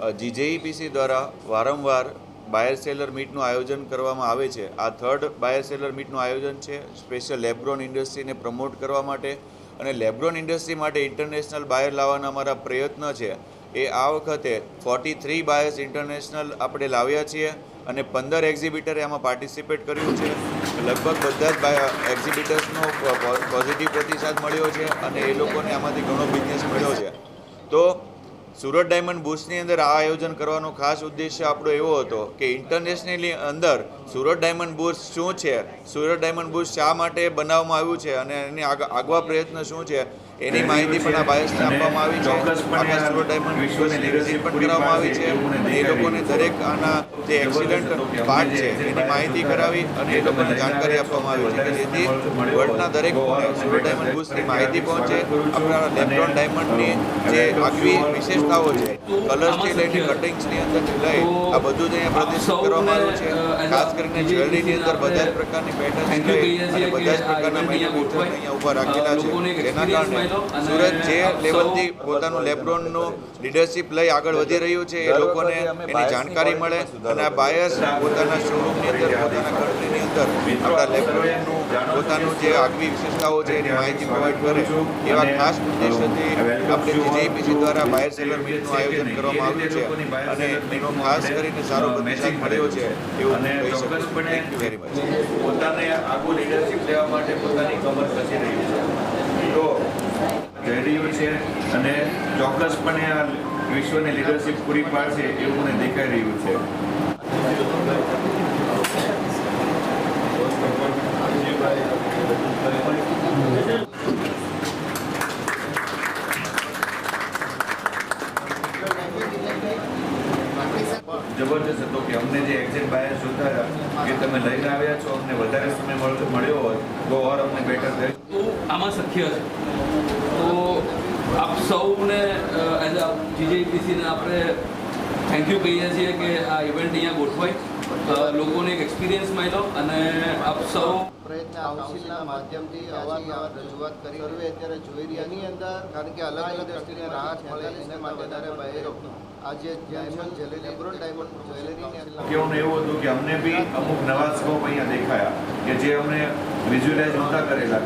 જીજેઈપીસી દ્વારા વારંવાર બાયર સેલર મીટનું આયોજન કરવામાં આવે છે. આ થર્ડ બાયર સેલર મીટનું આયોજન છે. સ્પેશિયલ લેબ્રોન ઇન્ડસ્ટ્રીને પ્રમોટ કરવા માટે અને લેબ્રોન ઇન્ડસ્ટ્રી માટે ઇન્ટરનેશનલ બાયર લાવવાના અમારા પ્રયત્ન છે. એ આ વખતે ફોર્ટી થ્રી બાયર્સ ઇન્ટરનેશનલ આપણે લાવ્યા છીએ અને પંદર એક્ઝિબિટરે આમાં પાર્ટિસિપેટ કર્યું છે. લગભગ બધા જ બાય, એક્ઝિબિટર્સનો પોઝિટિવ પ્રતિસાદ મળ્યો છે અને એ લોકોને આમાંથી ઘણો બિઝનેસ મળ્યો છે. તો સુરત ડાયમંડ બુશની અંદર આ આયોજન કરવાનો ખાસ ઉદ્દેશ્ય આપણો એવો હતો કે ઇન્ટરનેશનલી અંદર સુરત ડાયમંડ બુશ શું છે? સુરત ડાયમંડ બુશ શા માટે બનાવવામાં આવ્યું છે? અને એની આગવા પ્રયત્ન શું છે? એની માહિતી પણ આ બાયસને આપવામાં આવી છે. આખા સુરત ડાયમંડ બુશની વિઝિટ પણ કરવામાં આવી છે. એ લોકોને દરેક આના જે એક્સિડન્ટ પાર્ટ છે એની માહિતી કરાવી અને એ લોકોને જાણકારી આપવામાં આવી છે. કે જેથી વર્લ્ડના દરેક સુરત ડાયમંડ બુશની માહિતી પહોંચે. આપણા લેબ્રોન ડાયમંડની જે આગવી વિશેષતાઓ છે કલર્સથી લઈને કટિંગ્સની અંદરથી લઈ આ બધું જ અહીંયા પ્રદર્શિત કરવામાં આવ્યું છે. ખાસ કરીને જ્વેલરીની અંદર બધા જ પ્રકારની પેટર્ન અને બધા જ પ્રકારના મેન્યુફેક્ચર અહીંયા ઊભા રાખેલા છે. એના કારણે સુરત જે લેવલથી પોતાનું લેબ્રોનનું લીડરશિપ લઈ આગળ વધી રહ્યું છે એ લોકોને એની જાણકારી મળે અને આ બાયર્સ પોતાના શોરૂમની અંદર પોતાના કંપનીની અંદર આપણા લેબ્રોનનું પોતાનું જે આગવી વિશેષતાઓ છે એની માહિતી પ્રોવાઈડ કરે એવા ખાસ ઉદ્દેશથી આપણે જીજેપીસી દ્વારા બાયર સેલર મીટનું આયોજન કરવામાં આવ્યું છે અને એનો ખાસ કરીને સારો પ્રતિસાદ મળ્યો છે એવું અને કહી શકું થેન્ક યુ વેરી મચ પોતાને આગું લીડરશિપ લેવા માટે પોતાની કમર ખસી રહી છે. તો જઈ રહ્યું છે અને ચોક્કસપણે આ વિશ્વની લીડરશીપ પૂરી પાડશે એવું મને દેખાઈ રહ્યું છે. જબરજસ્ત હતો કે અમને જે એક્ઝેક્ટ બાયસ જોતા હતા કે તમે લઈને આવ્યા છો, અમને વધારે સમય મળ્યો હોત, તો ઓર અમને બેટર તો આમાં શક્ય છે. તો આપ સૌને એઝ અ જીજેપીસીને આપણે થેન્ક યુ કહીએ છીએ કે આ ઇવેન્ટ અહીંયા ગોઠવાય લોકોને એક એક્સપિરિયન્સ મળ્યો અને આપ સૌ પ્રયત્ન કાઉન્સિલના માધ્યમથી અવારનવાર રજૂઆત કરી. સર્વે અત્યારે જોઈ રહ્યા ની અંદર કારણ કે અલગ અલગ રાહત મળે એને માટે ત્યારે બહેરો આજે diamond jewellery lab grown diamond જ્વેલરીની કહેવાનું એવું હતું કે અમને બી અમુક નવા સ્કોપ અહીંયા દેખાયા કે જે અમને વિઝ્યુલાઇઝ નહોતા કરેલા.